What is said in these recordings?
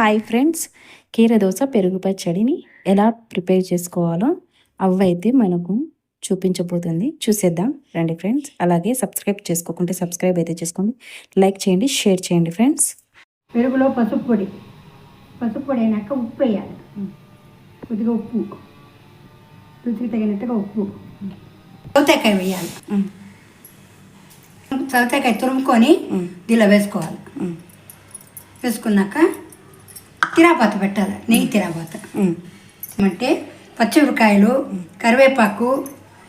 Hi friends కీర దోశ పెరుగు పచ్చడిని ఎలా ప్రిపేర్ చేసుకోవాలో అవ్వైతే మనకు చూపించబోతుంది. చూసేద్దాం రండి ఫ్రెండ్స్ అలాగే సబ్స్క్రైబ్ చేసుకోకుంటే సబ్స్క్రైబ్ అయితే చేసుకోండి. లైక్ చేయండి షేర్ చేయండి ఫ్రెండ్స్ పెరుగులో పసుపు పొడి. పసుపు పొడి అయినాక ఉప్పు వేయాలి. కొద్దిగా ఉప్పు. రుచికి తగినట్టుగా ఉప్పు. సౌతేకాయ వేయాలి. సౌతేకాయ తురుముకొని దీనిలో వేసుకోవాలి. వేసుకున్నాక తిరాపాత పెట్టాలి. నెయ్యి తిరాపాత అంటే పచ్చిమిరపకాయలు కరివేపాకు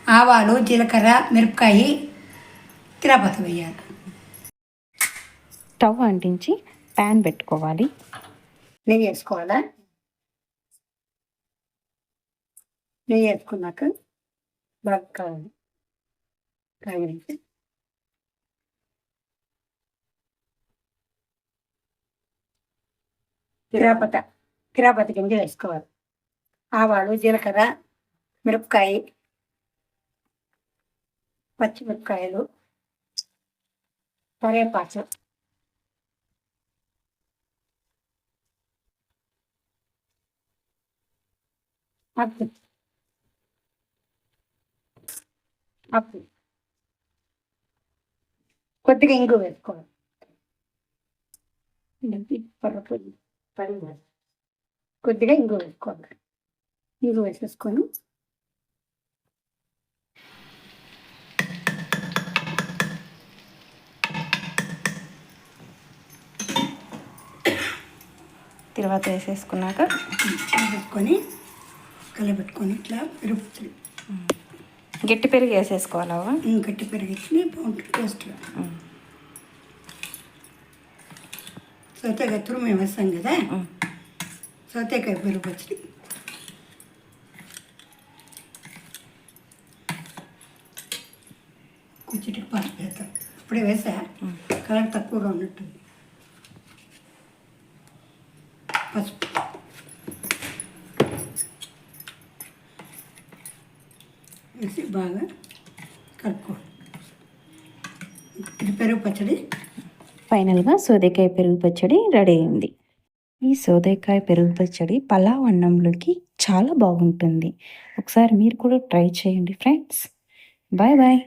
ఆవాలు జీలకర్ర మిరపకాయ తిరాపాత వేయాలి. స్టవ్ అంటించి ప్యాన్ పెట్టుకోవాలి. నెయ్యి వేసుకోవాలా? నెయ్యి వేసుకున్నాక బాగా కావాలి. కాగించి కిరాపత కిరాపత గింజ వేసుకోవాలి ఆవాలు జీలకర్ర మిరపకాయ పచ్చిమిరపకాయలు కరివేపాకు. అప్పు. అప్పు. కొద్దిగా ఇంగు వేసుకోవాలి. పర్రపొడి పడింది. కొద్దిగా ఇంగు వేసుకోవాలి. ఇంగు వేసేసుకొని. తర్వాత వేసేసుకున్నాక వేసేసుకొని కలబెట్టుకొని ఇట్లా పెరుగుతుంది గట్టి పెరుగు వేసేసుకోవాలి గట్టి పెరిగించి బాగుంటుంది టేస్ట్గా సౌతేకాయ తురుము మేము వేస్తాం కదా సౌతేకాయ పెరుగు పచ్చడి కొంచెం పసుపు వేస్తాం ఇప్పుడే వేసా కలర్ తక్కువగా ఉన్నట్టుంది పసుపు వేసి బాగా కలుపుకోవాలి ఇది పెరుగు పచ్చడి ఫైనల్గా సోదేకాయ పెరుగు పచ్చడి రెడీ అయింది. ఈ సోదేకాయ పెరుగు పచ్చడి పలావ్ అన్నంలోకి చాలా బాగుంటుంది. ఒకసారి మీరు కూడా ట్రై చేయండి ఫ్రెండ్స్. Bye bye.